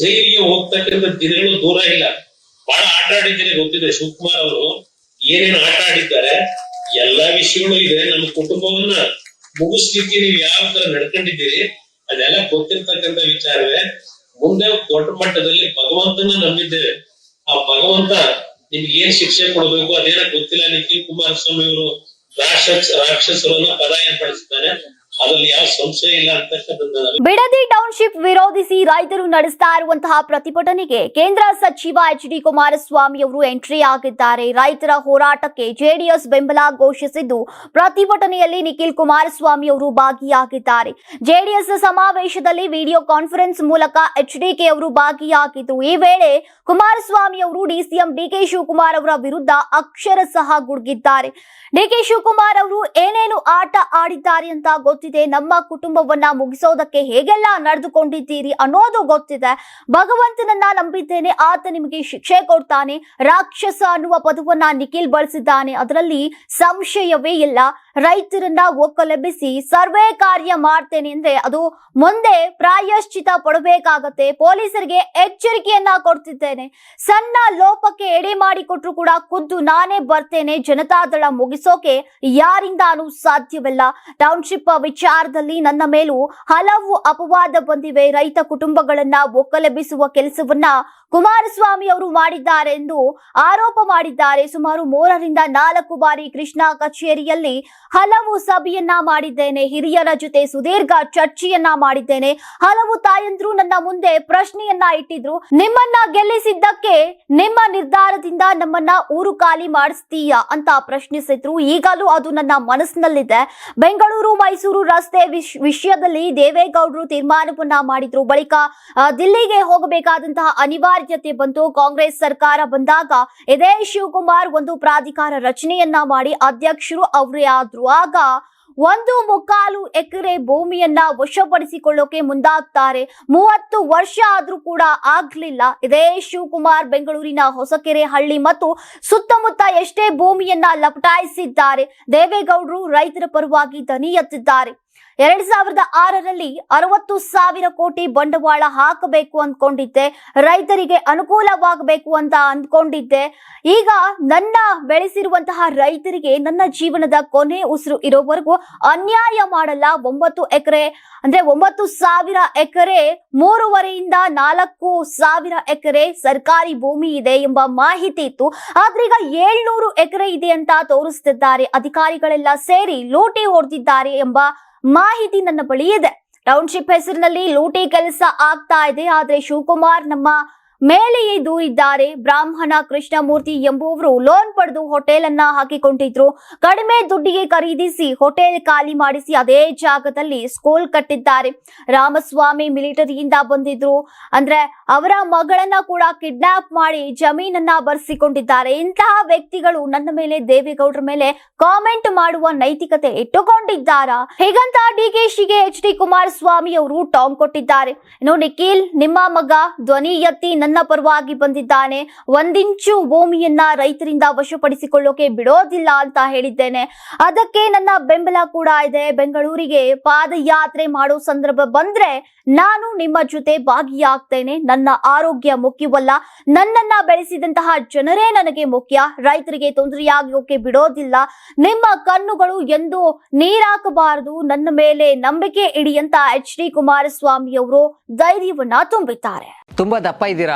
ಜೈಲಿಗೆ ಹೋಗ್ತಕ್ಕಂಥ ದಿನಗಳು ದೂರ ಇಲ್ಲ. ಬಹಳ ಆಟ ಆಡಿದ್ದೇನೆ ಗೊತ್ತಿದೆ. ಶಿವಕುಮಾರ್ ಅವರು ಏನೇನು ಆಟ ಆಡಿದ್ದಾರೆ, ಎಲ್ಲಾ ವಿಷಯಗಳು ಇದೆ. ನಮ್ಮ ಕುಟುಂಬವನ್ನ ಮುಗಿಸ್ಲಿಕ್ಕೆ ನೀವು ಯಾವ ತರ ನಡ್ಕೊಂಡಿದ್ದೀರಿ, ಅದೆಲ್ಲ ಗೊತ್ತಿರ್ತಕ್ಕಂಥ ವಿಚಾರವೇ. ಮುಂದೆ ದೊಡ್ಡ ಮಟ್ಟದಲ್ಲಿ ಭಗವಂತನ ನಂಬಿದ್ದೇವೆ ಆ ಭಗವಂತ ನಿಮ್ಗೆ ಏನ್ ಶಿಕ್ಷೆ ಕೊಡಬೇಕು, ಅದೇನ ಗೊತ್ತಿಲ್ಲ. ನಿಖಿಲ್ ಕುಮಾರಸ್ವಾಮಿ ಅವರು ರಾಕ್ಷಸ, ರಾಕ್ಷಸರನ್ನ ಪದಾಯ ಬಿಡದಿ ಟೌನ್ಶಿಪ್ ವಿರೋಧಿಸಿ ರೈತರು ನಡೆಸ್ತಾ ಇರುವಂತಹ ಪ್ರತಿಭಟನೆಗೆ ಕೇಂದ್ರ ಸಚಿವ ಎಚ್ ಡಿ ಕುಮಾರಸ್ವಾಮಿ ಅವರು ಎಂಟ್ರಿ ಆಗಿದ್ದಾರೆ. ರೈತರ ಹೋರಾಟಕ್ಕೆ ಜೆಡಿಎಸ್ ಬೆಂಬಲ ಘೋಷಿಸಿದ್ದು ಪ್ರತಿಭಟನೆಯಲ್ಲಿ ನಿಖಿಲ್ ಕುಮಾರಸ್ವಾಮಿ ಅವರು ಭಾಗಿಯಾಗಿದ್ದಾರೆ. ಜೆಡಿಎಸ್ ಸಮಾವೇಶದಲ್ಲಿ ವಿಡಿಯೋ ಕಾನ್ಫರೆನ್ಸ್ ಮೂಲಕ ಎಚ್ಡಿಕೆ ಅವರು ಭಾಗಿಯಾಗಿದ್ರು ಈ ವೇಳೆ ಕುಮಾರಸ್ವಾಮಿ ಅವರು ಡಿಸಿಎಂ ಡಿಕೆ ಶಿವಕುಮಾರ್ ಅವರ ವಿರುದ್ಧ ಅಕ್ಷರ ಸಹ ಗುಡುಗಿದ್ದಾರೆ. ಡಿಕೆ ಶಿವಕುಮಾರ್ ಅವರು ಏನೇನು ಆಟ ಆಡಿದ್ದಾರೆ ಅಂತ ಗೊತ್ತಿದೆ, ನಮ್ಮ ಕುಟುಂಬವನ್ನ ಮುಗಿಸೋದಕ್ಕೆ ಹೇಗೆಲ್ಲ ನಡೆದುಕೊಂಡಿದ್ದೀರಿ ಅನ್ನೋದು ಗೊತ್ತಿದೆ. ಭಗವಂತನನ್ನ ನಂಬಿದ್ದೇನೆ, ಆತ ನಿಮಗೆ ಶಿಕ್ಷೆ ಕೊಡ್ತಾನೆ, ರಾಕ್ಷಸ ಅನ್ನುವ ಪದವನ್ನ ನಿಖಿಲ್ ಬಳಸಿದ್ದಾನೆ. ಅದರಲ್ಲಿ ಸಂಶಯವೇ ಇಲ್ಲ. ರೈತರನ್ನ ಒಕ್ಕಲೆಬ್ಬಿಸಿ ಸರ್ವೆ ಕಾರ್ಯ ಮಾಡ್ತೇನೆ ಅಂದ್ರೆ ಅದು ಮುಂದೆ ಪ್ರಾಯಶ್ಚಿತ ಪಡಬೇಕಾಗತ್ತೆ. ಪೊಲೀಸರಿಗೆ ಎಚ್ಚರಿಕೆಯನ್ನ ಕೊಡ್ತಿದ್ದೇನೆ. ಸಣ್ಣ ಲೋಪಕ್ಕೆ ಎಡೆ ಮಾಡಿಕೊಟ್ರು ಕೂಡ ಖುದ್ದು ನಾನೇ ಬರ್ತೇನೆ. ಜನತಾದಳ ಮುಗಿಸೋಕೆ ಯಾರಿಂದಾನೂ ಸಾಧ್ಯವಿಲ್ಲ. ಟೌನ್ಶಿಪ್ ವಿಚಾರದಲ್ಲಿ ನನ್ನ ಮೇಲೂ ಹಲವು ಅಪವಾದ ಬಂದಿವೆ. ರೈತ ಕುಟುಂಬಗಳನ್ನ ಒಕ್ಕಲೆಬ್ಬಿಸುವ ಕೆಲಸವನ್ನ ಕುಮಾರಸ್ವಾಮಿ ಅವರು ಮಾಡಿದ್ದಾರೆ ಎಂದು ಆರೋಪ ಮಾಡಿದ್ದಾರೆ. ಸುಮಾರು ಮೂರರಿಂದ ನಾಲ್ಕು ಬಾರಿ ಕೃಷ್ಣ ಕಚೇರಿಯಲ್ಲಿ ಹಲವು ಸಭೆಯನ್ನ ಮಾಡಿದ್ದೇನೆ. ಹಿರಿಯರ ಜೊತೆ ಸುದೀರ್ಘ ಚರ್ಚೆಯನ್ನ ಮಾಡಿದ್ದೇನೆ. ಹಲವು ತಾಯಂದ್ರು ನನ್ನ ಮುಂದೆ ಪ್ರಶ್ನೆಯನ್ನ ಇಟ್ಟಿದ್ರು. ನಿಮ್ಮನ್ನ ಗೆಲ್ಲಿಸಿದ್ದಕ್ಕೆ ನಿಮ್ಮ ನಿರ್ಧಾರದಿಂದ ನಮ್ಮನ್ನ ಊರು ಖಾಲಿ ಮಾಡಿಸ್ತೀಯಾ ಅಂತ ಪ್ರಶ್ನಿಸಿದ್ರು. ಈಗಲೂ ಅದು ನನ್ನ ಮನಸ್ಸಿನಲ್ಲಿದೆ. ಬೆಂಗಳೂರು, ಮೈಸೂರು ರಸ್ತೆ ವಿಷ್- ವಿಷಯದಲ್ಲಿ ದೇವೇಗೌಡರು ತೀರ್ಮಾನವನ್ನ ಮಾಡಿದ್ರು. ಬಳಿಕ ದಿಲ್ಲಿಗೆ ಹೋಗಬೇಕಾದಂತಹ ಅನಿವಾರ್ಯತೆ ಬಂತು ಕಾಂಗ್ರೆಸ್ ಸರ್ಕಾರ ಬಂದಾಗ ಇದೇ ಶಿವಕುಮಾರ್ ಒಂದು ಪ್ರಾಧಿಕಾರ ರಚನೆಯನ್ನ ಮಾಡಿ ಅಧ್ಯಕ್ಷರು ಅವರೇ ಆದ್ರು. ಆಗ ಒಂದು ಮುಕ್ಕಾಲು ಎಕರೆ ಭೂಮಿಯನ್ನ ವಶಪಡಿಸಿಕೊಳ್ಳೋಕೆ ಮುಂದಾಗ್ತಾರೆ. ಮೂವತ್ತು ವರ್ಷ ಆದ್ರೂ ಕೂಡ ಆಗ್ಲಿಲ್ಲ. ಇದೇ ಶಿವಕುಮಾರ್ ಬೆಂಗಳೂರಿನ ಹೊಸಕೆರೆ ಹಳ್ಳಿ ಮತ್ತು ಸುತ್ತಮುತ್ತ ಎಷ್ಟೇ ಭೂಮಿಯನ್ನ ಲಪಟಾಯಿಸಿದ್ದಾರೆ. ದೇವೇಗೌಡರು ರೈತರ ಪರವಾಗಿ ದನಿ ಎತ್ತಿದ್ದಾರೆ. ಎರಡ್ ಸಾವಿರದ ಆರರಲ್ಲಿ ಅರವತ್ತು ಸಾವಿರ ಕೋಟಿ ಬಂಡವಾಳ ಹಾಕಬೇಕು ಅಂದ್ಕೊಂಡಿದ್ದೆ. ರೈತರಿಗೆ ಅನುಕೂಲವಾಗಬೇಕು ಅಂತ ಅಂದ್ಕೊಂಡಿದ್ದೆ. ಈಗ ನನ್ನ ಬೆಳೆಸಿರುವಂತಹ ರೈತರಿಗೆ ನನ್ನ ಜೀವನದ ಕೊನೆ ಉಸಿರು ಇರೋವರೆಗೂ ಅನ್ಯಾಯ ಮಾಡಲ್ಲ. ಒಂಬತ್ತು ಎಕರೆ, ಅಂದ್ರೆ ಒಂಬತ್ತು ಸಾವಿರ ಎಕರೆ, ಮೂರುವರೆಯಿಂದ ನಾಲ್ಕು ಸಾವಿರ ಎಕರೆ ಸರ್ಕಾರಿ ಭೂಮಿ ಇದೆ ಎಂಬ ಮಾಹಿತಿ ಇತ್ತು. ಆದ್ರೆ ಈಗ ಏಳ್ನೂರು ಎಕರೆ ಇದೆ ಅಂತ ತೋರಿಸ್ತಿದ್ದಾರೆ. ಅಧಿಕಾರಿಗಳೆಲ್ಲ ಸೇರಿ ಲೂಟಿ ಹೊಡೆದಿದ್ದಾರೆ ಎಂಬ ಮಾಹಿತಿ ನನ್ನ ಬಳಿ ಇದೆ. ಟೌನ್ಶಿಪ್ ಹೆಸರಿನಲ್ಲಿ ಲೂಟಿ ಕೆಲಸ ಆಗ್ತಾ ಇದೆ. ಆದ್ರೆ ಶಿವಕುಮಾರ್ ನಮ್ಮ ಮೇಲೆಯೇ ದೂರಿದ್ದಾರೆ ಬ್ರಾಹ್ಮಣ ಕೃಷ್ಣಮೂರ್ತಿ ಎಂಬುವವರು. ಲೋನ್ ಪಡೆದು ಹೋಟೆಲ್ ಅನ್ನ ಹಾಕಿಕೊಂಡಿದ್ರು. ಕಡಿಮೆ ದುಡ್ಡಿಗೆ ಖರೀದಿಸಿ ಹೋಟೆಲ್ ಖಾಲಿ ಮಾಡಿಸಿ ಅದೇ ಜಾಗದಲ್ಲಿ ಸ್ಕೂಲ್ ಕಟ್ಟಿದ್ದಾರೆ. ರಾಮಸ್ವಾಮಿ ಮಿಲಿಟರಿಯಿಂದ ಬಂದಿದ್ರು. ಅಂದ್ರೆ ಅವರ ಮಗಳನ್ನ ಕೂಡ ಕಿಡ್ನಾಪ್ ಮಾಡಿ ಜಮೀನನ್ನ ಬರ್ಸಿಕೊಂಡಿದ್ದಾರೆ. ಇಂತಹ ವ್ಯಕ್ತಿಗಳು ನನ್ನ ಮೇಲೆ, ದೇವೇಗೌಡರ ಮೇಲೆ ಕಾಮೆಂಟ್ ಮಾಡುವ ನೈತಿಕತೆ ಇಟ್ಟುಕೊಂಡಿದ್ದಾರಾ? ಹೀಗಂತ ಡಿಕೆಶಿಗೆ ಎಚ್ ಡಿ ಕುಮಾರಸ್ವಾಮಿ ಅವರು ಟಾಂಗ್ ಕೊಟ್ಟಿದ್ದಾರೆ. ಇನ್ನು ನಿಖಿಲ್, ನಿಮ್ಮ ಮಗ ಧ್ವನಿ ಎತ್ತಿ ನನ್ನ ಪರವಾಗಿ ಬಂದಿದ್ದಾನೆ. ಒಂದಿಂಚು ಭೂಮಿಯನ್ನ ರೈತರಿಂದ ವಶಪಡಿಸಿಕೊಳ್ಳೋಕೆ ಬಿಡೋದಿಲ್ಲ ಅಂತ ಹೇಳಿದ್ದೇನೆ. ಅದಕ್ಕೆ ನನ್ನ ಬೆಂಬಲ ಕೂಡ ಇದೆ. ಬೆಂಗಳೂರಿಗೆ ಪಾದಯಾತ್ರೆ ಮಾಡೋ ಸಂದರ್ಭ ಬಂದ್ರೆ ನಾನು ನಿಮ್ಮ ಜೊತೆ ಭಾಗಿಯಾಗ್ತೇನೆ. ನನ್ನ ಆರೋಗ್ಯ ಮುಖ್ಯವಲ್ಲ. ನನ್ನನ್ನ ಬೆಳೆಸಿದಂತಹ ಜನರೇ ನನಗೆ ಮುಖ್ಯ. ರೈತರಿಗೆ ತೊಂದರೆಯಾಗೋಕೆ ಬಿಡೋದಿಲ್ಲ. ನಿಮ್ಮ ಕಣ್ಣುಗಳು ಎಂದು ನೀರಾಕಬಾರದು. ನನ್ನ ಮೇಲೆ ನಂಬಿಕೆ ಇಡಿ ಅಂತ ಎಚ್ ಡಿ ಕುಮಾರಸ್ವಾಮಿ ಅವರು ಧೈರ್ಯವನ್ನ ತುಂಬಿದ್ದಾರೆ. ತುಂಬಾ ದಪ್ಪ ಇದ್ದೀರಾ?